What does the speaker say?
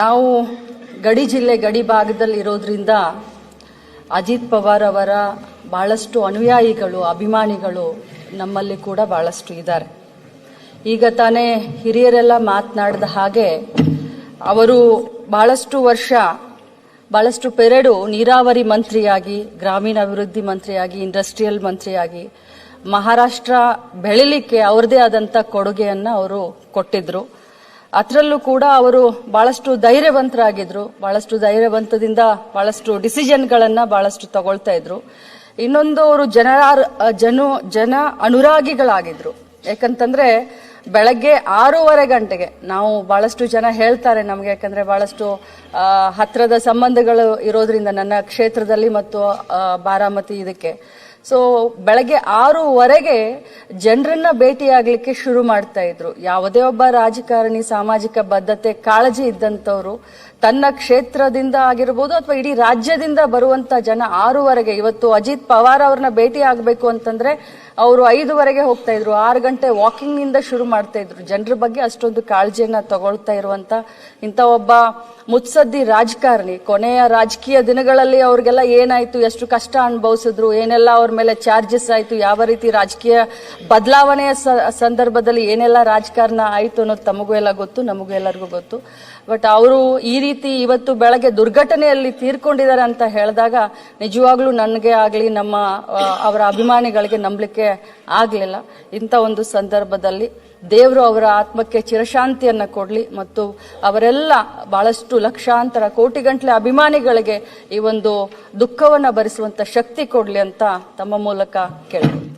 ನಾವು ಗಡಿ ಜಿಲ್ಲೆ ಗಡಿ ಭಾಗದಲ್ಲಿ ಇರೋದ್ರಿಂದ ಅಜಿತ್ ಪವಾರ್ ಅವರ ಬಹಳಷ್ಟು ಅನುಯಾಯಿಗಳು, ಅಭಿಮಾನಿಗಳು ನಮ್ಮಲ್ಲಿ ಕೂಡ ಭಾಳಷ್ಟು ಇದ್ದಾರೆ. ಈಗ ತಾನೇ ಹಿರಿಯರೆಲ್ಲ ಮಾತನಾಡಿದ ಹಾಗೆ ಅವರು ಬಹಳಷ್ಟು ವರ್ಷ, ಬಹಳಷ್ಟು ಪೆರಡು ನೀರಾವರಿ ಮಂತ್ರಿಯಾಗಿ, ಗ್ರಾಮೀಣಾಭಿವೃದ್ಧಿ ಮಂತ್ರಿಯಾಗಿ ಇಂಡಸ್ಟ್ರಿಯಲ್ ಮಂತ್ರಿಯಾಗಿ ಮಹಾರಾಷ್ಟ್ರ ಬೆಳಿಲಿಕ್ಕೆ ಅವ್ರದೇ ಆದಂಥ ಕೊಡುಗೆಯನ್ನು ಅವರು ಕೊಟ್ಟಿದ್ರು. ಅದರಲ್ಲೂ ಕೂಡ ಅವರು ಬಹಳಷ್ಟು ಧೈರ್ಯವಂತರಾಗಿದ್ರು, ಬಹಳಷ್ಟು ಧೈರ್ಯವಂತದಿಂದ ಬಹಳಷ್ಟು ಡಿಸಿಷನ್ಗಳನ್ನ ಬಹಳಷ್ಟು ತಗೊಳ್ತಾ ಇದ್ರು. ಇನ್ನೊಂದು ಅವರು ಜನರ ಜನ ಜನ ಅನುರಾಗಿಗಳಾಗಿದ್ರು. ಯಾಕಂತಂದ್ರೆ ಬೆಳಗ್ಗೆ ಆರೂವರೆ ಗಂಟೆಗೆ ನಾವು ಬಹಳಷ್ಟು ಜನ ಹೇಳ್ತಾರೆ ನಮಗೆ, ಯಾಕಂದ್ರೆ ಬಹಳಷ್ಟು ಹತ್ರದ ಸಂಬಂಧಗಳು ಇರೋದ್ರಿಂದ ನನ್ನ ಕ್ಷೇತ್ರದಲ್ಲಿ ಮತ್ತು ಬಾರಾಮತಿ ಇದಕ್ಕೆ. ಸೊ ಬೆಳಗ್ಗೆ ಆರೂವರೆಗೆ ಜನರನ್ನ ಭೇಟಿಯಾಗಲಿಕ್ಕೆ ಶುರು ಮಾಡ್ತಾ ಇದ್ರು. ಯಾವುದೇ ಒಬ್ಬ ರಾಜಕಾರಣಿ, ಸಾಮಾಜಿಕ ಬದ್ಧತೆ, ಕಾಳಜಿ ಇದ್ದಂಥವ್ರು ತನ್ನ ಕ್ಷೇತ್ರದಿಂದ ಆಗಿರ್ಬೋದು ಅಥವಾ ಇಡೀ ರಾಜ್ಯದಿಂದ ಬರುವಂತ ಜನ ಆರೂವರೆಗೆ, ಇವತ್ತು ಅಜಿತ್ ಪವಾರ್ ಅವ್ರನ್ನ ಭೇಟಿ ಆಗಬೇಕು ಅಂತಂದ್ರೆ ಅವರು ಐದುವರೆಗೆ ಹೋಗ್ತಾ ಇದ್ರು. ಆರು ಗಂಟೆ ವಾಕಿಂಗ್ನಿಂದ ಶುರು ಮಾಡ್ತಾ ಇದ್ರು. ಜನರ ಬಗ್ಗೆ ಅಷ್ಟೊಂದು ಕಾಳಜಿಯನ್ನ ತಗೊಳ್ತಾ ಇರುವಂತ ಇಂಥ ಒಬ್ಬ ಮುತ್ಸದ್ದಿ ರಾಜಕಾರಣಿ. ಕೊನೆಯ ರಾಜಕೀಯ ದಿನಗಳಲ್ಲಿ ಅವ್ರಿಗೆಲ್ಲ ಏನಾಯ್ತು, ಎಷ್ಟು ಕಷ್ಟ ಅನುಭವಿಸಿದ್ರು, ಏನೆಲ್ಲ ಅವ್ರ ಮೇಲೆ ಚಾರ್ಜಸ್ ಆಯಿತು, ಯಾವ ರೀತಿ ರಾಜಕೀಯ ಬದಲಾವಣೆಯ ಸಂದರ್ಭದಲ್ಲಿ ಏನೆಲ್ಲ ರಾಜಕಾರಣ ಆಯಿತು ಅನ್ನೋದು ತಮಗೂ ಎಲ್ಲ ಗೊತ್ತು, ನಮಗೂ ಎಲ್ಲರಿಗೂ ಗೊತ್ತು. ಬಟ್ ಅವರು ಈ ರೀತಿ ಇವತ್ತು ಬೆಳಗ್ಗೆ ದುರ್ಘಟನೆಯಲ್ಲಿ ತೀರ್ಕೊಂಡಿದ್ದಾರೆ ಅಂತ ಹೇಳಿದಾಗ ನಿಜವಾಗ್ಲೂ ನನಗೆ ಆಗಲಿ, ನಮ್ಮ ಅವರ ಅಭಿಮಾನಿಗಳಿಗೆ ನಂಬಲಿಕ್ಕೆ ಆಗಲಿಲ್ಲ. ಇಂಥ ಒಂದು ಸಂದರ್ಭದಲ್ಲಿ ದೇವರು ಅವರ ಆತ್ಮಕ್ಕೆ ಚಿರಶಾಂತಿಯನ್ನು ಕೊಡಲಿ ಮತ್ತು ಅವರೆಲ್ಲ ಬಹಳಷ್ಟು ಲಕ್ಷಾಂತರ ಕೋಟಿಗಂಟ್ಲೆ ಅಭಿಮಾನಿಗಳಿಗೆ ಈ ಒಂದು ದುಃಖವನ್ನು ಭರಿಸುವಂಥ ಶಕ್ತಿ ಕೊಡಲಿ ಅಂತ ತಮ್ಮ ಮೂಲಕ ಕೇಳಿ.